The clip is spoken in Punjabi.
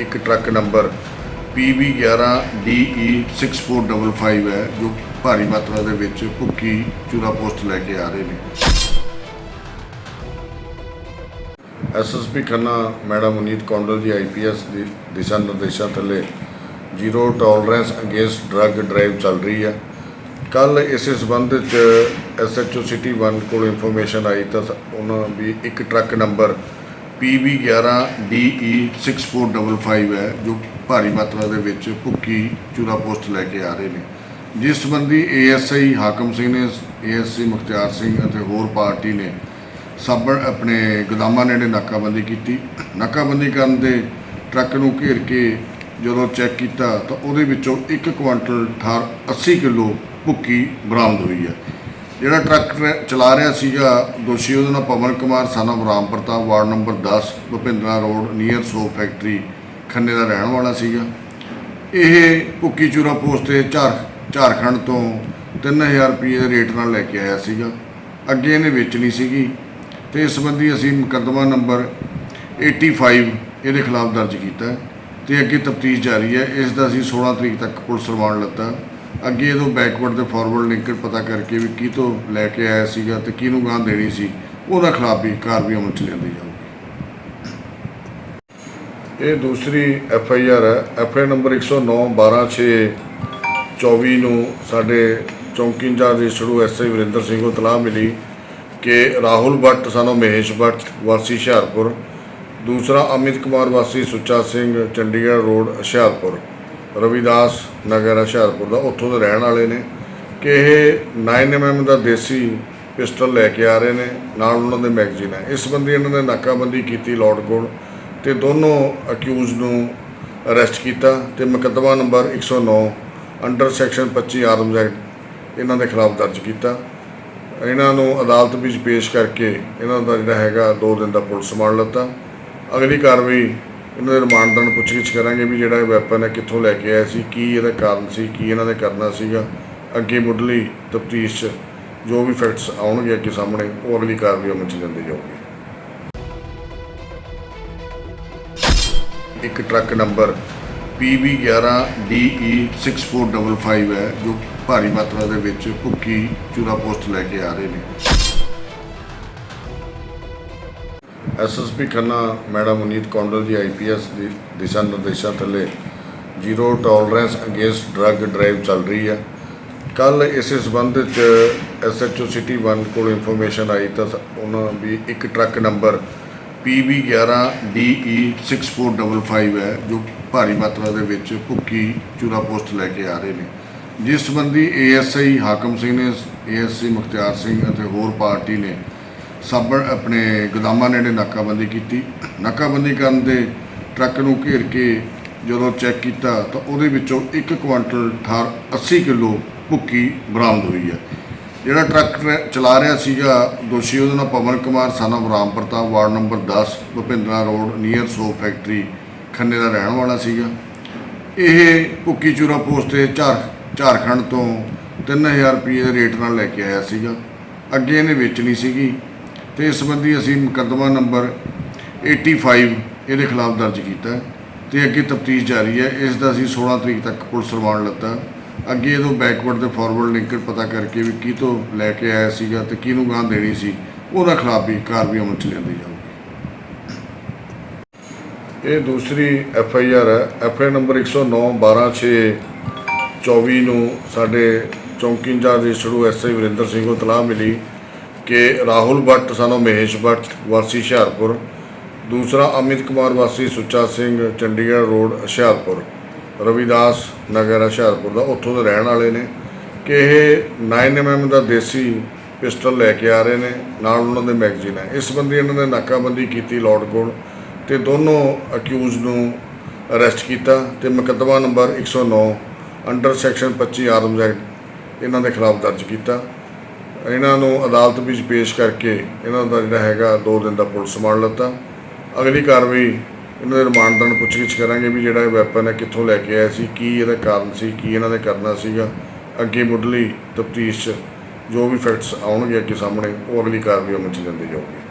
ਇੱਕ ਟਰੱਕ ਨੰਬਰ PB11DE6455 ਹੈ, ਜੋ ਭਾਰੀ ਮਾਤਰਾ ਦੇ ਵਿੱਚ ਭੁੱਕੀ ਚੂਰਾ ਪੋਸਟ ਲੈ ਕੇ ਆ ਰਹੇ ਨੇ। SSP Khanna, madam Aneet Kondal ji IPS ਦੀ ਦਿਸ਼ਾ ਨਿਰਦੇਸ਼ਾਂ ਥੱਲੇ zero tolerance against drug drive ਚੱਲ ਰਹੀ ਹੈ। ਕੱਲ ਇਸੇ ਸਬੰਧ ਵਿੱਚ ਐਸਐਚਓ ਸਿਟੀ 1 ਕੋਲ ਇਨਫੋਰਮੇਸ਼ਨ ਆਈ ਤਾਂ ਉਹਨਾਂ ਵੀ ਇੱਕ ਟਰੱਕ ਨੰਬਰ PB11DE6455 ਹੈ, ਜੋ ਭਾਰੀ ਮਾਤਰਾ ਦੇ ਵਿੱਚ ਭੁੱਕੀ ਚੂਰਾ ਪੋਸਟ ਲੈ ਕੇ ਆ ਰਹੇ ਨੇ। ਜਿਸ ਸੰਬੰਧੀ ਏਐਸਆਈ ਹਾਕਮ ਸਿੰਘ ਨੇ ਏਐਸਸੀ ਮੁਖਤਿਆਰ ਸਿੰਘ ਅਤੇ ਹੋਰ ਪਾਰਟੀ ਨੇ ਸਭ ਆਪਣੇ ਗੋਦਾਮਾਂ ਨੇੜੇ ਨਾਕਾਬੰਦੀ ਕੀਤੀ। ਨਾਕਾਬੰਦੀ ਕਰਨ ਦੇ ਟਰੱਕ ਨੂੰ ਘੇਰ ਕੇ ਜਦੋਂ ਚੈੱਕ ਕੀਤਾ ਤਾਂ ਉਹਦੇ ਵਿੱਚੋਂ 1 ਕੁਆਂਟਲ 18 80 ਕਿਲੋ ਭੁੱਕੀ ਬਰਾਮਦ ਹੋਈ ਹੈ। ਜਿਹੜਾ ਟਰੱਕ ਟਰੈ- ਚਲਾ ਰਿਹਾ ਸੀਗਾ ਦੋਸ਼ੀ ਉਹਦਾ ਨਾਮ Pawan Kumar son Ram Partap, ward number 10 Bhupindra road, near ਸੋ ਫੈਕਟਰੀ, ਖੰਨੇ ਦਾ ਰਹਿਣ ਵਾਲਾ ਸੀਗਾ। ਇਹ ਭੁੱਕੀ ਚੂਰਾ ਪੋਸਟ ਤੇ ਝਾਰ, ਝਾਰਖੰਡ ਤੋਂ 3000 ਰੁਪਏ ਦੇ ਰੇਟ ਨਾਲ ਲੈ ਕੇ ਆਇਆ ਸੀਗਾ। ਅੱਗੇ ਇਹਨੇ ਵੇਚਣੀ ਸੀਗੀ ਤੇ ਇਸ ਸੰਬੰਧੀ ਅਸੀਂ ਮੁਕੱਦਮਾ ਨੰਬਰ 85 ਇਹਦੇ ਖਿਲਾਫ ਦਰਜ ਕੀਤਾ ਹੈ ਤੇ ਅੱਗੇ ਤਫਤੀਸ਼ ਜਾਰੀ ਹੈ। ਇਸ ਦਾ ਅਸੀਂ 16 ਤਰੀਕ ਤੱਕ ਪੁਲਿਸ ਰਿਮਾਂਡ ਲੱਤਾ। ਅੱਗੇ ਇਹਦੋਂ ਬੈਕਵਰਡ ਤੇ ਫਾਰਵਰਡ ਲਿੰਕਡ ਪਤਾ ਕਰਕੇ ਵੀ ਕੀ ਤੋਂ ਲੈ ਕੇ ਆਇਆ ਸੀਗਾ ਤੇ ਕਿਹਨੂੰ ਗਾਂ ਦੇਣੀ ਸੀ, ਉਹਦਾ ਖਿਲਾਫ ਵੀ ਕਾਰਵਾਈ ਅਮਲ ਚ ਲਿਆਂਦੀ ਜਾਊਗੀ। ਇਹ ਦੂਸਰੀ ਐਫ ਆਈ ਆਰ ਹੈ। ਐਫ ਆਈ ਨੰਬਰ 109 12 6 24 ਨੂੰ ਸਾਡੇ ਚੌਂਕੀ ਇੰਚਾਰਜ ਰਜਿਸਟਰੂ ਐਸ ਆਈ ਵਰਿੰਦਰ ਸਿੰਘ ਨੂੰ ਤਲਾਹ ਮਿਲੀ ਕਿ ਰਾਹੁਲ ਭੱਟ, ਸਾਨੂੰ ਮਹੇਸ਼ ਭੱਟ, ਵਾਸੀ ਹੁਸ਼ਿਆਰਪੁਰ, ਦੂਸਰਾ ਅਮਿਤ ਕੁਮਾਰ, ਵਾਸੀ ਸੁੱਚਾ ਸਿੰਘ, ਚੰਡੀਗੜ੍ਹ ਰੋਡ ਹੁਸ਼ਿਆਰਪੁਰ। ਰਵਿਦਾਸ ਨਗਰ ਹੁਸ਼ਿਆਰਪੁਰ ਦਾ, ਉੱਥੋਂ ਦੇ ਰਹਿਣ ਵਾਲੇ ਨੇ ਕਿ ਇਹ 9mm ਦਾ ਦੇਸੀ ਪਿਸਟਲ ਲੈ ਕੇ ਆ ਰਹੇ ਨੇ, ਨਾਲ ਉਹਨਾਂ ਦੇ ਮੈਗਜ਼ੀਨ ਹੈ ਇਸ ਸੰਬੰਧੀ ਇਹਨਾਂ ਨੇ ਨਾਕਾਬੰਦੀ ਕੀਤੀ ਲੋਡ ਕੋਲ ਤੇ ਦੋਨੋਂ ਅਕਿਊਜ਼ ਨੂੰ ਅਰੈਸਟ ਕੀਤਾ ਤੇ ਮੁਕੱਦਮਾ number 109 under section 25 arms act ਇਹਨਾਂ ਦੇ ਖਿਲਾਫ ਦਰਜ ਕੀਤਾ। ਇਹਨਾਂ ਨੂੰ ਅਦਾਲਤ ਵਿੱਚ ਪੇਸ਼ ਕਰਕੇ ਇਹਨਾਂ ਦਾ ਜਿਹੜਾ ਹੈਗਾ 2 ਦਿਨ ਦਾ ਪੁਲਿਸ ਰਿਮਾਂਡ ਲੱਤਾ। ਅਗਲੀ ਕਾਰਵਾਈ ਇਹਨਾਂ ਦੇ ਰਿਮਾਂਡ ਦੌਰਾਨ ਪੁੱਛਗਿੱਛ ਕਰਾਂਗੇ ਵੀ ਜਿਹੜਾ ਇਹ ਵੈਪਨ ਹੈ ਕਿੱਥੋਂ ਲੈ ਕੇ ਆਇਆ ਸੀ, ਕੀ ਇਹਦਾ ਕਾਰਨ ਸੀ, ਕੀ ਇਹਨਾਂ ਨੇ ਕਰਨਾ ਸੀਗਾ। ਅੱਗੇ ਮੁੱਢਲੀ ਤਫਤੀਸ਼ 'ਚ ਜੋ ਵੀ ਫੈਕਟਸ ਆਉਣਗੇ ਅੱਗੇ ਸਾਹਮਣੇ, ਉਹ ਅਗਲੀ ਕਾਰਵਾਈ ਅਮਲ 'ਚ ਲਿਆਂਦੀ ਜਾਊਗੀ। ਇੱਕ ਟਰੱਕ ਨੰਬਰ PB11DE6455 ਹੈ, ਜੋ ਭਾਰੀ ਮਾਤਰਾ ਦੇ ਵਿੱਚ ਭੁੱਕੀ ਚੂਰਾ ਪੋਸਟ ਲੈ ਕੇ ਆ ਰਹੇ ਨੇ। SSP Khanna, madam Aneet Kondal ji IPS ਦੀ ਦਿਸ਼ਾ ਨਿਰਦੇਸ਼ਾਂ ਥੱਲੇ zero tolerance against drug drive ਚੱਲ ਰਹੀ ਹੈ। ਕੱਲ ਇਸੇ ਸਬੰਧ ਵਿੱਚ ਐਸਐਚਓ ਸਿਟੀ 1 ਕੋਲ ਇਨਫੋਰਮੇਸ਼ਨ ਆਈ ਤਾਂ ਉਹਨਾਂ ਵੀ ਇੱਕ ਟਰੱਕ ਨੰਬਰ PB11DE6455 ਹੈ, ਜੋ ਭਾਰੀ ਮਾਤਰਾ ਦੇ ਵਿੱਚ ਭੁੱਕੀ ਚੂਰਾ ਪੋਸਟ ਲੈ ਕੇ ਆ ਰਹੇ ਨੇ। ਜਿਸ ਸੰਬੰਧੀ ਏਐਸਆਈ ਹਾਕਮ ਸਿੰਘ ਨੇ ਏਐਸਸੀ ਮੁਖਤਿਆਰ ਸਿੰਘ ਅਤੇ ਹੋਰ ਪਾਰਟੀ ਨੇ ਸਭ ਆਪਣੇ ਗੋਦਾਮਾਂ ਨੇੜੇ ਨਾਕਾਬੰਦੀ ਕੀਤੀ। ਨਾਕਾਬੰਦੀ ਕਰਨ ਦੇ ਟਰੱਕ ਨੂੰ ਘੇਰ ਕੇ ਜਦੋਂ ਚੈੱਕ ਕੀਤਾ ਤਾਂ ਉਹਦੇ ਵਿੱਚੋਂ 1 ਕੁਆਂਟਲ 18 80 ਕਿਲੋ ਭੁੱਕੀ ਬਰਾਮਦ ਹੋਈ ਹੈ। ਜਿਹੜਾ ਟਰੱਕ ਟਰੈ- ਚਲਾ ਰਿਹਾ ਸੀਗਾ, ਦੋਸ਼ੀ ਉਹਦਾ ਨਾਮ Pawan Kumar son Ram Partap, ward number 10 Bhupindra road, near ਸੋ ਫੈਕਟਰੀ, ਖੰਨੇ ਦਾ ਰਹਿਣ ਵਾਲਾ ਸੀਗਾ। ਇਹ ਭੁੱਕੀ ਚੂਰਾ ਪੋਸਟ ਤੇ ਝਾਰ, ਝਾਰਖੰਡ ਤੋਂ 3000 ਰੁਪਏ ਦੇ ਰੇਟ ਨਾਲ ਲੈ ਕੇ ਆਇਆ ਸੀਗਾ। ਅੱਗੇ ਇਹਨੇ ਵੇਚਣੀ ਸੀਗੀ। ਤੇ ਇਸ ਸੰਬੰਧੀ ਅਸੀਂ ਮੁਕੱਦਮਾ ਨੰਬਰ 85 ਇਹਦੇ ਖਿਲਾਫ ਦਰਜ ਕੀਤਾ ਹੈ ਤੇ ਅੱਗੇ ਤਫਤੀਸ਼ ਜਾਰੀ ਹੈ। ਇਸ ਦਾ ਅਸੀਂ 16 ਤਰੀਕ ਤੱਕ ਪੁਲਿਸ ਰਿਮਾਂਡ ਲੱਤਾ। ਅੱਗੇ ਇਹਦੋਂ ਬੈਕਵਰਡ ਤੇ ਫਾਰਵਰਡ ਲਿੰਕਡ ਪਤਾ ਕਰਕੇ ਵੀ ਕੀ ਤੋਂ ਲੈ ਕੇ ਆਇਆ ਸੀਗਾ ਤੇ ਕਿਹਨੂੰ ਗਾਂ ਦੇਣੀ ਸੀ, ਉਹਦਾ ਖਿਲਾਫ ਵੀ ਕਾਰਵਾਈ ਅਮਲ ਚ ਲਿਆਂਦੀ ਜਾਊਗੀ। ਇਹ ਦੂਸਰੀ ਐਫ ਆਈ ਆਰ ਹੈ। ਐਫ ਆਈ ਨੰਬਰ 109 12 6 24 ਨੂੰ ਸਾਡੇ ਚੌਂਕੀ ਇੰਚਾਰਜ ਰਜਿਸਟਰੂ ਐਸ ਆਈ ਵਰਿੰਦਰ ਸਿੰਘ ਨੂੰ ਤਲਾਹ ਮਿਲੀ। ਕਿ ਰਾਹੁਲ ਭੱਟ, ਸਾਨੂੰ ਮਹੇਸ਼ ਭੱਟ, ਵਾਸੀ ਹੁਸ਼ਿਆਰਪੁਰ। ਦੂਸਰਾ ਅਮਿਤ ਕੁਮਾਰ, ਵਾਸੀ ਸੁੱਚਾ ਸਿੰਘ, ਚੰਡੀਗੜ੍ਹ ਰੋਡ, ਹੁਸ਼ਿਆਰਪੁਰ। ਰਵਿਦਾਸ ਨਗਰ, ਹੁਸ਼ਿਆਰਪੁਰ ਦਾ ਉੱਥੋਂ ਦੇ ਰਹਿਣ ਵਾਲੇ ਨੇ। ਕਿ ਇਹ 9mm ਦਾ ਦੇਸੀ ਪਿਸਟਲ ਲੈ ਕੇ ਆ ਰਹੇ ਨੇ, ਨਾਲ ਉਹਨਾਂ ਦੇ ਮੈਗਜ਼ੀਨ ਹੈ। ਇਸ ਸੰਬੰਧੀ ਇਹਨਾਂ ਨੇ ਨਾਕਾਬੰਦੀ ਕੀਤੀ ਲੋਡ ਕੋਲ ਤੇ ਦੋਨੋਂ ਅਕਿਊਜ਼ ਨੂੰ ਅਰੈਸਟ ਕੀਤਾ ਤੇ ਮੁਕੱਦਮਾ number 109 under section 25 arms act ਇਹਨਾਂ ਦੇ ਖਿਲਾਫ ਦਰਜ ਕੀਤਾ। ਇਹਨਾਂ ਨੂੰ ਅਦਾਲਤ ਵਿੱਚ ਪੇਸ਼ ਕਰਕੇ ਇਹਨਾਂ ਦਾ ਜਿਹੜਾ ਹੈਗਾ 2 ਦਿਨ ਦਾ ਪੁਲਿਸ ਰਿਮਾਂਡ ਲੱਤਾ। ਅਗਲੀ ਕਾਰਵਾਈ ਇਹਨਾਂ ਦੇ ਰਿਮਾਂਡ ਦੌਰਾਨ ਪੁੱਛਗਿੱਛ ਕਰਾਂਗੇ ਵੀ ਜਿਹੜਾ ਇਹ ਵੈਪਨ ਹੈ ਕਿੱਥੋਂ ਲੈ ਕੇ ਆਇਆ ਸੀ, ਕੀ ਇਹਦਾ ਕਾਰਨ ਸੀ, ਕੀ ਇਹਨਾਂ ਨੇ ਕਰਨਾ ਸੀਗਾ। ਅੱਗੇ ਮੁੱਢਲੀ ਤਫਤੀਸ਼ 'ਚ ਜੋ ਵੀ ਫੈਕਟਸ ਆਉਣਗੇ ਅੱਗੇ ਸਾਹਮਣੇ, ਉਹ ਅਗਲੀ ਕਾਰਵਾਈ ਅਮਲ ਚ ਲਿਆਂਦੀ ਜਾਊਗੀ।